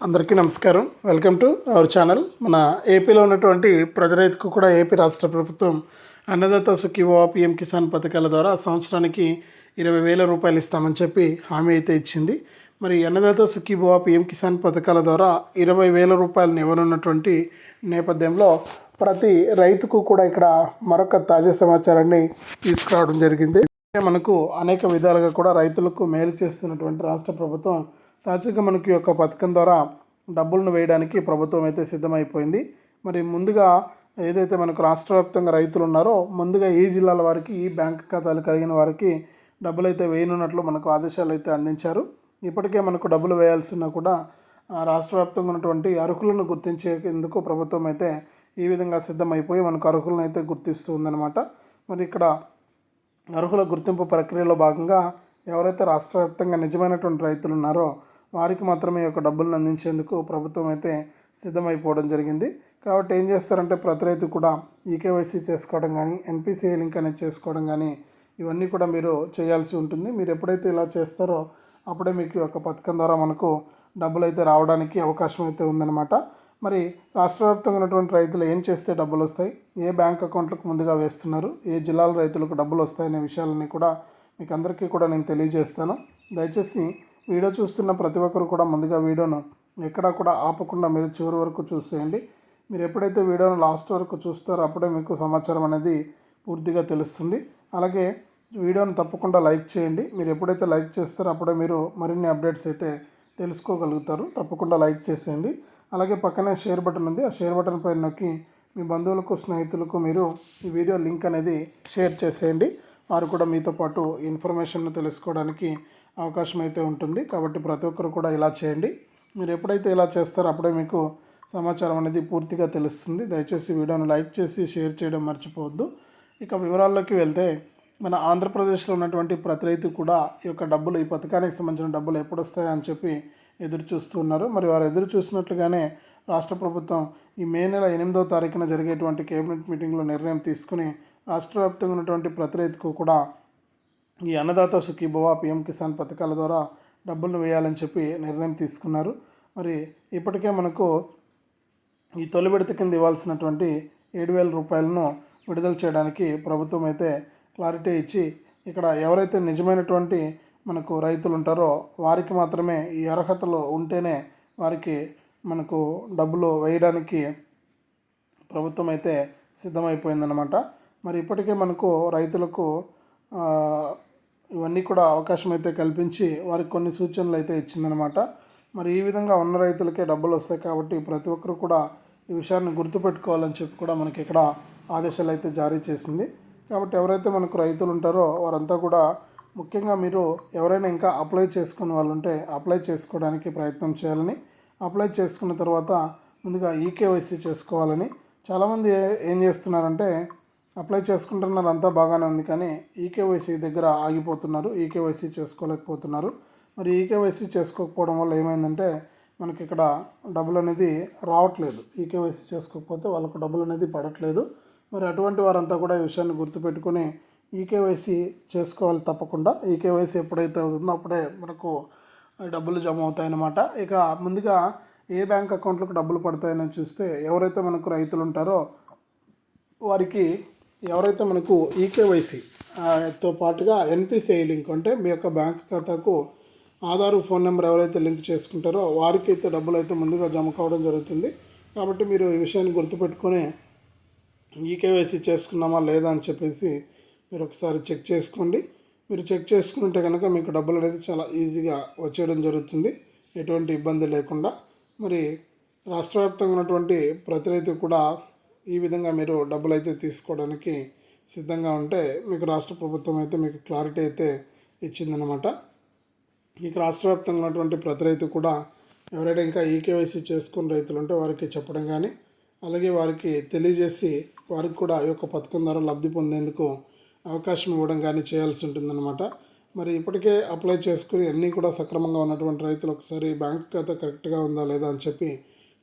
అందరికీ నమస్కారం. Welcome to our channel మన ఏపీలో ఉన్నటువంటి ప్రజరైతుకు కూడా ఏపీ రాష్ట్ర ప్రభుత్వం అన్నదాత సుఖీవా పిఎం కిసాన్ పథకాల ద్వారా సంవత్సరానికి ఇరవై వేల రూపాయలు ఇస్తామని చెప్పి హామీ అయితే ఇచ్చింది. మరి అన్నదాత సుఖీభవ పిఎం కిసాన్ పథకాల ద్వారా ఇరవై వేల రూపాయలను ఇవ్వనున్నటువంటి నేపథ్యంలో ప్రతి రైతుకు కూడా ఇక్కడ మరొక తాజా సమాచారాన్ని తీసుకురావడం జరిగింది. మనకు అనేక విధాలుగా కూడా రైతులకు మేలు చేస్తున్నటువంటి రాష్ట్ర ప్రభుత్వం తాజాగా మనకి యొక్క పథకం ద్వారా డబ్బులను వేయడానికి ప్రభుత్వం అయితే సిద్ధమైపోయింది. మరి ముందుగా ఏదైతే మనకు రాష్ట్ర వ్యాప్తంగా రైతులు ఉన్నారో ముందుగా ఈ జిల్లాల వారికి ఈ బ్యాంక్ ఖాతాలు కలిగిన వారికి డబ్బులు అయితే వేయనున్నట్లు మనకు ఆదేశాలు అయితే అందించారు. ఇప్పటికే మనకు డబ్బులు వేయాల్సిన కూడా రాష్ట్ర వ్యాప్తంగా ఉన్నటువంటి అర్హులను గుర్తించేందుకు ప్రభుత్వం అయితే ఈ విధంగా సిద్ధమైపోయి మనకు అర్హులను అయితే గుర్తిస్తూ ఉందన్నమాట. మరి ఇక్కడ అర్హుల గుర్తింపు ప్రక్రియలో భాగంగా ఎవరైతే రాష్ట్ర వ్యాప్తంగా నిజమైనటువంటి రైతులు ఉన్నారో వారికి మాత్రమే ఈ యొక్క డబ్బులను అందించేందుకు ప్రభుత్వం అయితే సిద్ధమైపోవడం జరిగింది. కాబట్టి ఏం చేస్తారంటే ప్రతి రైతు కూడా ఈకేవైసీ చేసుకోవడం కానీ ఎన్పిసిఐ లింక్ అనేది చేసుకోవడం కానీ ఇవన్నీ కూడా మీరు చేయాల్సి ఉంటుంది. మీరు ఎప్పుడైతే ఇలా చేస్తారో అప్పుడే మీకు ఈ యొక్క పథకం ద్వారా మనకు డబ్బులు అయితే రావడానికి అవకాశం అయితే ఉందన్నమాట. మరి రాష్ట్ర వ్యాప్తంగా ఉన్నటువంటి రైతులు ఏం చేస్తే డబ్బులు వస్తాయి? ఏ బ్యాంక్ అకౌంట్లకు ముందుగా వేస్తున్నారు? ఏ జిల్లాల రైతులకు డబ్బులు వస్తాయనే విషయాలన్నీ కూడా మీకు అందరికీ కూడా నేను తెలియజేస్తాను. దయచేసి వీడియో చూస్తున్న ప్రతి ఒక్కరు కూడా ముందుగా వీడియోను ఎక్కడా కూడా ఆపకుండా మీరు చివరి వరకు చూసేయండి. మీరు ఎప్పుడైతే వీడియోను లాస్ట్ వరకు చూస్తారో అప్పుడే మీకు సమాచారం అనేది పూర్తిగా తెలుస్తుంది. అలాగే వీడియోను తప్పకుండా లైక్ చేయండి. మీరు ఎప్పుడైతే లైక్ చేస్తారో అప్పుడే మీరు మరిన్ని అప్డేట్స్ అయితే తెలుసుకోగలుగుతారు. తప్పకుండా లైక్ చేసేయండి. అలాగే పక్కనే షేర్ బటన్ ఉంది. ఆ షేర్ బటన్ పైన నొక్కి మీ బంధువులకు స్నేహితులకు మీరు ఈ వీడియో లింక్ అనేది షేర్ చేసేయండి. వారు కూడా మీతో పాటు ఇన్ఫర్మేషన్ తెలుసుకోవడానికి అవకాశం అయితే ఉంటుంది. కాబట్టి ప్రతి ఒక్కరు కూడా ఇలా చేయండి. మీరు ఎప్పుడైతే ఇలా చేస్తారో అప్పుడే మీకు సమాచారం అనేది పూర్తిగా తెలుస్తుంది. దయచేసి వీడియోను లైక్ చేసి షేర్ చేయడం మర్చిపోవద్దు. ఇక వివరాల్లోకి వెళ్తే మన ఆంధ్రప్రదేశ్లో ఉన్నటువంటి ప్రతి రైతు కూడా ఈ యొక్క డబ్బులు ఈ పథకానికి సంబంధించిన డబ్బులు ఎప్పుడు వస్తాయని చెప్పి ఎదురు చూస్తున్నారు మరి వారు ఎదురు చూసినట్లుగానే రాష్ట్ర ప్రభుత్వం ఈ మే నెల ఎనిమిదో తారీఖున జరిగేటువంటి కేబినెట్ మీటింగ్లో నిర్ణయం తీసుకుని రాష్ట్ర వ్యాప్తంగా ఉన్నటువంటి ప్రతి రైతుకు కూడా ఈ అన్నదాత సుఖీభవ పిఎం కిసాన్ పథకాల ద్వారా డబ్బులను వేయాలని చెప్పి నిర్ణయం తీసుకున్నారు. మరి ఇప్పటికే మనకు ఈ తొలి విడత కింద ఇవ్వాల్సినటువంటి ఏడు వేల రూపాయలను విడుదల చేయడానికి ప్రభుత్వం అయితే క్లారిటీ ఇచ్చి ఇక్కడ ఎవరైతే నిజమైనటువంటి మనకు రైతులు ఉంటారో వారికి మాత్రమే ఈ అర్హతలు ఉంటేనే వారికి మనకు డబ్బులు వేయడానికి ప్రభుత్వం అయితే సిద్ధమైపోయిందనమాట మరి ఇప్పటికే మనకు రైతులకు ఇవన్నీ కూడా అవకాశం అయితే కల్పించి వారికి కొన్ని సూచనలు అయితే ఇచ్చిందనమాట మరి ఈ విధంగా ఉన్న రైతులకే డబ్బులు వస్తాయి కాబట్టి ప్రతి ఒక్కరు కూడా ఈ విషయాన్ని గుర్తుపెట్టుకోవాలని చెప్పి కూడా మనకి ఇక్కడ ఆదేశాలు అయితే జారీ చేసింది. కాబట్టి ఎవరైతే మనకు రైతులు ఉంటారో వారంతా కూడా ముఖ్యంగా మీరు ఎవరైనా ఇంకా అప్లై చేసుకున్న వాళ్ళు ఉంటే అప్లై చేసుకోవడానికి ప్రయత్నం చేయాలని అప్లై చేసుకున్న తర్వాత ముందుగా ఈకేవైసీ చేసుకోవాలని. చాలామంది ఏ- ఏం చేస్తున్నారంటే అప్లై చేసుకుంటున్నారు అంతా బాగానే ఉంది కానీ ఈకేవైసీ దగ్గర ఆగిపోతున్నారు ఈకేవైసీ చేసుకోలేకపోతున్నారు. మరి ఈకేవైసీ చేసుకోకపోవడం వల్ల ఏమైందంటే మనకి ఇక్కడ డబ్బులు అనేది రావట్లేదు. ఈకేవైసీ చేసుకోకపోతే వాళ్ళకు డబ్బులు అనేది పడట్లేదు. మరి అటువంటి వారంతా కూడా ఈ విషయాన్ని గుర్తుపెట్టుకొని ఈకేవైసీ చేసుకోవాలి తప్పకుండా. ఈకేవైసీ ఎప్పుడైతే అవుతుందో అప్పుడే మనకు డబ్బులు జమ అవుతాయన్నమాట. ఇక ముందుగా ఏ బ్యాంక్ అకౌంట్లకు డబ్బులు పడతాయని చూస్తే ఎవరైతే మనకు రైతులు ఉంటారో వారికి ఎవరైతే మనకు ఈకేవైసీతో పాటుగా ఎన్పిసిఐ లింక్ అంటే మీ యొక్క బ్యాంక్ ఖాతాకు ఆధార్ ఫోన్ నెంబర్ ఎవరైతే లింక్ చేసుకుంటారో వారికి అయితే డబ్బులు అయితే ముందుగా జమ కావడం జరుగుతుంది. కాబట్టి మీరు ఈ విషయాన్ని గుర్తుపెట్టుకొని ఈకేవైసీ చేసుకున్నామా లేదా అని చెప్పేసి మీరు ఒకసారి చెక్ చేసుకోండి. మీరు చెక్ చేసుకుంటే కనుక మీకు డబ్బులు అనేది చాలా ఈజీగా వచ్చేయడం జరుగుతుంది. ఎటువంటి ఇబ్బంది లేకుండా. మరి రాష్ట్ర వ్యాప్తంగా ఉన్నటువంటి ప్రతి రైతు కూడా ఈ విధంగా మీరు డబ్బులు అయితే తీసుకోవడానికి సిద్ధంగా ఉంటే మీకు రాష్ట్ర ప్రభుత్వం అయితే మీకు క్లారిటీ అయితే ఇచ్చిందనమాట ఇక రాష్ట్ర వ్యాప్తంగా ఉన్నటువంటి ప్రతి రైతు కూడా ఎవరైనా ఇంకా ఈకేవైసీ చేసుకున్న రైతులు ఉంటే వారికి చెప్పడం కానీ అలాగే వారికి తెలియజేసి వారికి కూడా ఈ యొక్క పథకం ద్వారా లబ్ధి పొందేందుకు అవకాశం ఇవ్వడం కానీ చేయాల్సి ఉంటుందన్నమాట. మరి ఇప్పటికే అప్లై చేసుకుని అన్నీ కూడా సక్రమంగా ఉన్నటువంటి రైతులు ఒకసారి బ్యాంక్ ఖాతా కరెక్ట్గా ఉందా లేదా అని చెప్పి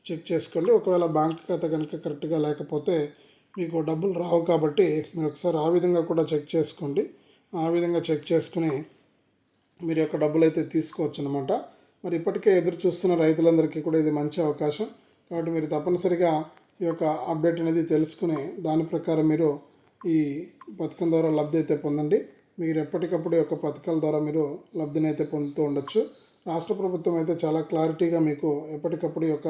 చెక్ చేసుకోండి. ఒకవేళ బ్యాంక్ ఖాతా కనుక కరెక్ట్గా లేకపోతే మీకు డబ్బులు రావు కాబట్టి మీరు ఒకసారి ఆ విధంగా కూడా చెక్ చేసుకోండి. ఆ విధంగా చెక్ చేసుకుని మీరు యొక్క డబ్బులు అయితే తీసుకోవచ్చు అనమాట మరి ఇప్పటికే ఎదురు చూస్తున్న రైతులందరికీ కూడా ఇది మంచి అవకాశం. కాబట్టి మీరు తప్పనిసరిగా ఈ యొక్క అప్డేట్ అనేది తెలుసుకుని దాని ప్రకారం మీరు ఈ పథకం ద్వారా లబ్ధి అయితే పొందండి. మీరు ఎప్పటికప్పుడు ఈ యొక్క పథకాల ద్వారా మీరు లబ్ధిని అయితే పొందుతూ ఉండొచ్చు. రాష్ట్ర ప్రభుత్వం అయితే చాలా క్లారిటీగా మీకు ఎప్పటికప్పుడు ఈ యొక్క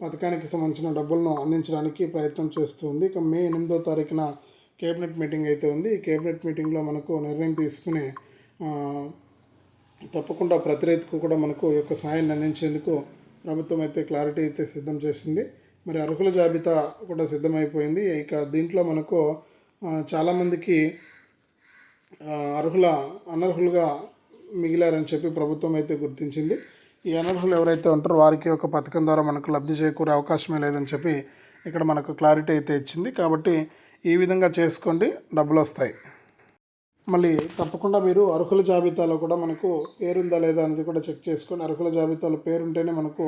పథకానికి సంబంధించిన డబ్బులను అందించడానికి ప్రయత్నం చేస్తుంది. ఇక మే ఎనిమిదో తారీఖున కేబినెట్ మీటింగ్ అయితే ఉంది. ఈ కేబినెట్ మీటింగ్లో మనకు నిర్ణయం తీసుకుని తప్పకుండా ప్రతి రైతుకు కూడా మనకు ఈ యొక్క సాయాన్ని అందించేందుకు ప్రభుత్వం అయితే క్లారిటీ అయితే సిద్ధం చేసింది. మరి అర్హుల జాబితా కూడా సిద్ధమైపోయింది. ఇక దీంట్లో మనకు చాలామందికి అర్హుల అనర్హులుగా మిగిలారని చెప్పి ప్రభుత్వం అయితే గుర్తించింది. ఈ అనర్హులు ఎవరైతే ఉంటారో వారికి ఒక పథకం ద్వారా మనకు లబ్ధి చేకూరే అవకాశమే లేదని చెప్పి ఇక్కడ మనకు క్లారిటీ అయితే ఇచ్చింది. కాబట్టి ఈ విధంగా చేసుకోండి డబ్బులు వస్తాయి. మళ్ళీ తప్పకుండా మీరు అర్హుల జాబితాలో కూడా మనకు పేరుందా లేదా అనేది కూడా చెక్ చేసుకొని అర్హుల జాబితాలో పేరు ఉంటేనే మనకు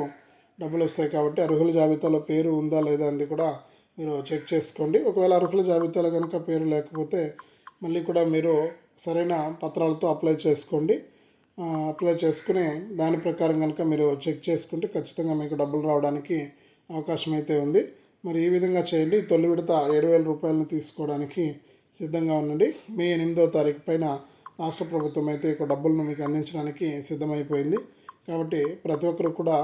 డబ్బులు వస్తాయి కాబట్టి అర్హుల జాబితాలో పేరు ఉందా లేదా అనేది కూడా మీరు చెక్ చేసుకోండి. ఒకవేళ అర్హుల జాబితాలో కనుక పేరు లేకపోతే మళ్ళీ కూడా మీరు సరైన పత్రాలతో అప్లై చేసుకోండి. అప్లై చేసుకుని దాని ప్రకారం కనుక మీరు చెక్ చేసుకుంటే ఖచ్చితంగా మీకు డబ్బులు రావడానికి అవకాశం అయితే ఉంది. మరి ఈ విధంగా చేయండి. తొలి విడత ఏడు వేల రూపాయలను తీసుకోవడానికి సిద్ధంగా ఉండండి. మే ఎనిమిదో తారీఖు పైన రాష్ట్ర ప్రభుత్వం అయితే ఇక డబ్బులను మీకు అందించడానికి సిద్ధమైపోయింది. కాబట్టి ప్రతి ఒక్కరు కూడా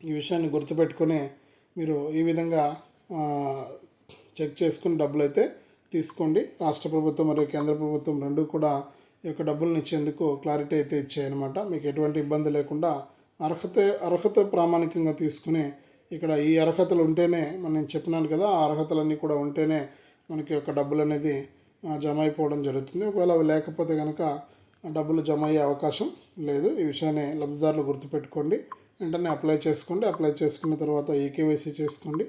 ఈ విషయాన్ని గుర్తుపెట్టుకొని మీరు ఈ విధంగా చెక్ చేసుకుని డబ్బులు అయితే తీసుకోండి. రాష్ట్ర ప్రభుత్వం మరియు కేంద్ర ప్రభుత్వం రెండు కూడా యొక్క డబ్బులను ఇచ్చేందుకు క్లారిటీ అయితే ఇచ్చాయన్నమాట. మీకు ఎటువంటి ఇబ్బంది లేకుండా అర్హత అర్హత ప్రామాణికంగా తీసుకుని ఇక్కడ ఈ అర్హతలు ఉంటేనే మనం నేను చెప్పినాను కదా ఆ అర్హతలన్నీ కూడా ఉంటేనే మనకి యొక్క డబ్బులు అనేది జమ అయిపోవడం జరుగుతుంది. ఒకవేళ అవి లేకపోతే కనుక డబ్బులు జమ అయ్యే అవకాశం లేదు. ఈ విషయాన్ని లబ్ధిదారులు గుర్తుపెట్టుకోండి. వెంటనే అప్లై చేసుకోండి. అప్లై చేసుకున్న తర్వాత ఈకేవైసీ చేసుకోండి.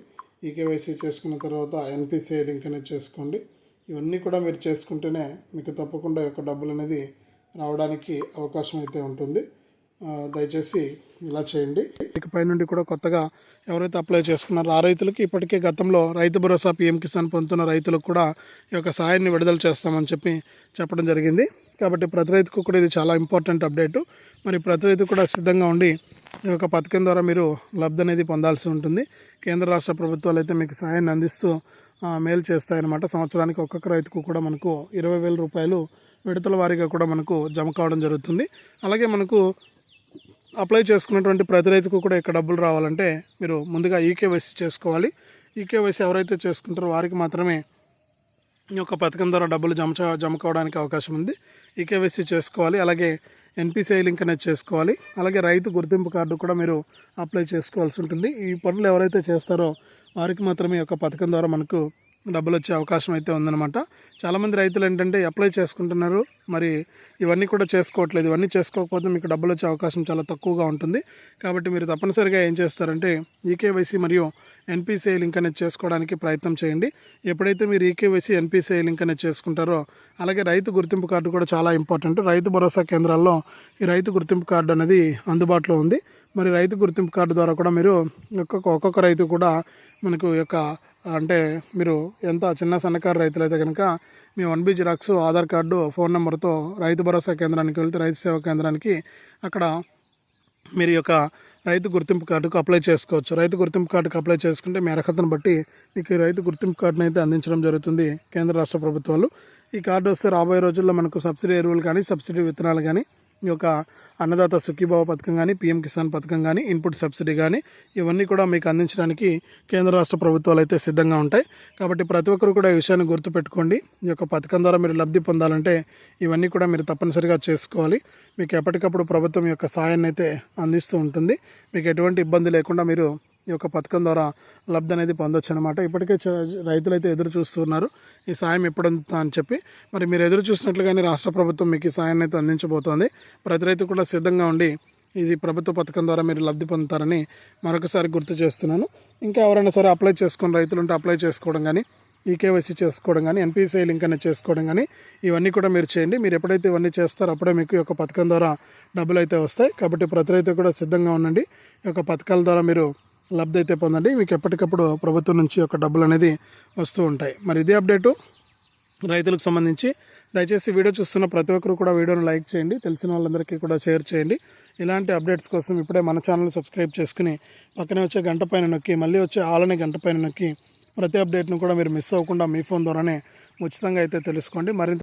ఈకేవైసీ చేసుకున్న తర్వాత ఎన్పిసిఐ లింక్ అనేది చేసుకోండి. ఇవన్నీ కూడా మీరు చేసుకుంటేనే మీకు తప్పకుండా యొక్క డబ్బులు అనేది రావడానికి అవకాశం అయితే ఉంటుంది. దయచేసి ఇలా చేయండి. ఇకపై నుండి కూడా కొత్తగా ఎవరైతే అప్లై చేసుకున్నారో ఆ రైతులకి ఇప్పటికే గతంలో రైతు భరోసా పీఎం కిసాన్ పొందుతున్న రైతులకు కూడా ఈ యొక్క సాయాన్ని విడుదల చేస్తామని చెప్పి చెప్పడం జరిగింది. కాబట్టి ప్రతి రైతుకు కూడా ఇది చాలా ఇంపార్టెంట్ అప్డేట్. మరి ప్రతి రైతు కూడా సిద్ధంగా ఉండి ఈ యొక్క పథకం ద్వారా మీరు లబ్ధి అనేది పొందాల్సి ఉంటుంది. కేంద్ర రాష్ట్ర ప్రభుత్వాలు అయితే మీకు సాయాన్ని అందిస్తూ మేలు చేస్తాయన్నమాట. సంవత్సరానికి ఒక్కొక్క రైతుకు కూడా మనకు ఇరవై వేల రూపాయలు విడతల వారీగా కూడా మనకు జమ కావడం జరుగుతుంది. అలాగే మనకు అప్లై చేసుకున్నటువంటి ప్రతి రైతుకు కూడా ఇక్కడ డబ్బులు రావాలంటే మీరు ముందుగా ఈకేవైసీ చేసుకోవాలి. ఈకేవైసీ ఎవరైతే చేసుకుంటారో వారికి మాత్రమే ఈ యొక్క పథకం ద్వారా డబ్బులు జమ జమ కావడానికి అవకాశం ఉంది. ఈకేవైసీ చేసుకోవాలి. అలాగే ఎన్పిసిఐ లింక్ అనేది చేసుకోవాలి. అలాగే రైతు గుర్తింపు కార్డు కూడా మీరు అప్లై చేసుకోవాల్సి ఉంటుంది. ఈ పనులు ఎవరైతే చేస్తారో వారికి మాత్రమే ఈ యొక్క పథకం ద్వారా మనకు డబ్బులు వచ్చే అవకాశం అయితే ఉందన్నమాట. చాలామంది రైతులు ఏంటంటే అప్లై చేసుకుంటున్నారు. మరి ఇవన్నీ కూడా చేసుకోవట్లేదు. ఇవన్నీ చేసుకోకపోతే మీకు డబ్బులు వచ్చే అవకాశం చాలా తక్కువగా ఉంటుంది. కాబట్టి మీరు తప్పనిసరిగా ఏం చేస్తారంటే ఈకేవైసీ మరియు ఎన్పిసిఐ లింక్ అనేది చేసుకోవడానికి ప్రయత్నం చేయండి. ఎప్పుడైతే మీరు ఈకేవైసీ ఎన్పిసిఐ లింక్ అనేది చేసుకుంటారో అలాగే రైతు గుర్తింపు కార్డు కూడా చాలా ఇంపార్టెంట్. రైతు భరోసా కేంద్రాల్లో ఈ రైతు గుర్తింపు కార్డు అనేది అందుబాటులో ఉంది. మరి రైతు గుర్తింపు కార్డు ద్వారా కూడా మీరు ఒక్కొక్క ఒక్కొక్క రైతు కూడా మనకు ఈ యొక్క అంటే మీరు ఎంత చిన్న సన్నకారు రైతులు అయితే కనుక మీ one B xerox Aadhaar card phone నెంబర్తో రైతు భరోసా కేంద్రానికి వెళ్తే రైతు సేవా కేంద్రానికి అక్కడ మీరు యొక్క రైతు గుర్తింపు కార్డుకు అప్లై చేసుకోవచ్చు. రైతు గుర్తింపు కార్డుకు అప్లై చేసుకుంటే మీ అర్హతను బట్టి మీకు రైతు గుర్తింపు కార్డును అయితే అందించడం జరుగుతుంది కేంద్ర రాష్ట్ర ప్రభుత్వాలు. ఈ కార్డు వస్తే రాబోయే రోజుల్లో మనకు సబ్సిడీ ఎరువులు కానీ సబ్సిడీ విత్తనాలు కానీ ఈ యొక్క అన్నదాత సుఖీభావ పథకం కానీ పీఎం కిసాన్ పథకం కానీ ఇన్పుట్ సబ్సిడీ కానీ ఇవన్నీ కూడా మీకు అందించడానికి కేంద్ర రాష్ట్ర ప్రభుత్వాలు అయితే సిద్ధంగా ఉంటాయి. కాబట్టి ప్రతి ఒక్కరు కూడా ఈ విషయాన్ని గుర్తుపెట్టుకోండి. ఈ యొక్క పథకం ద్వారా మీరు లబ్ధి పొందాలంటే ఇవన్నీ కూడా మీరు తప్పనిసరిగా చేసుకోవాలి. మీకు ఎప్పటికప్పుడు ప్రభుత్వం యొక్క సాయాన్ని అయితే అందిస్తూ ఉంటుంది. మీకు ఎటువంటి ఇబ్బంది లేకుండా మీరు ఈ యొక్క పథకం ద్వారా లబ్ధి అనేది పొందొచ్చు అనమాట ఇప్పటికే రైతులు రైతులైతే ఎదురు చూస్తున్నారు. ఈ సాయం ఎప్పుడు అని చెప్పి. మరి మీరు ఎదురు చూసినట్లుగానే రాష్ట్ర ప్రభుత్వం మీకు ఈ సాయాన్ని అయితే అందించబోతోంది. ప్రతి రైతు కూడా సిద్ధంగా ఉండి ఇది ప్రభుత్వ పథకం ద్వారా మీరు లబ్ధి పొందుతారని మరొకసారి గుర్తు చేస్తున్నాను. ఇంకా ఎవరైనా సరే అప్లై చేసుకుని రైతులు ఉంటే అప్లై చేసుకోవడం కానీ ఈకేవైసీ చేసుకోవడం కానీ ఎన్పిసిఐ లింక్ అనేది చేసుకోవడం కానీ ఇవన్నీ కూడా మీరు చేయండి. మీరు ఎప్పుడైతే ఇవన్నీ చేస్తారో అప్పుడే మీకు ఈ యొక్క పథకం ద్వారా డబ్బులు అయితే వస్తాయి. కాబట్టి ప్రతి రైతు కూడా సిద్ధంగా ఉండండి. ఈ యొక్క పథకాల ద్వారా మీరు లబ్ధి అయితే పొందండి. మీకు ఎప్పటికప్పుడు ప్రభుత్వం నుంచి ఒక డబ్బులు అనేది వస్తూ ఉంటాయి. మరి ఇదే అప్డేటు రైతులకు సంబంధించి. దయచేసి వీడియో చూస్తున్న ప్రతి ఒక్కరు కూడా వీడియోను లైక్ చేయండి. తెలిసిన వాళ్ళందరికీ కూడా షేర్ చేయండి. ఇలాంటి అప్డేట్స్ కోసం ఇప్పుడే మన ఛానల్ సబ్స్క్రైబ్ చేసుకుని పక్కనే వచ్చే గంట పైన నొక్కి మళ్ళీ వచ్చే ఆలనే గంట పైన నొక్కి ప్రతి అప్డేట్ను కూడా మీరు మిస్ అవ్వకుండా మీ ఫోన్ ద్వారానే ఉచితంగా అయితే తెలుసుకోండి. మరింత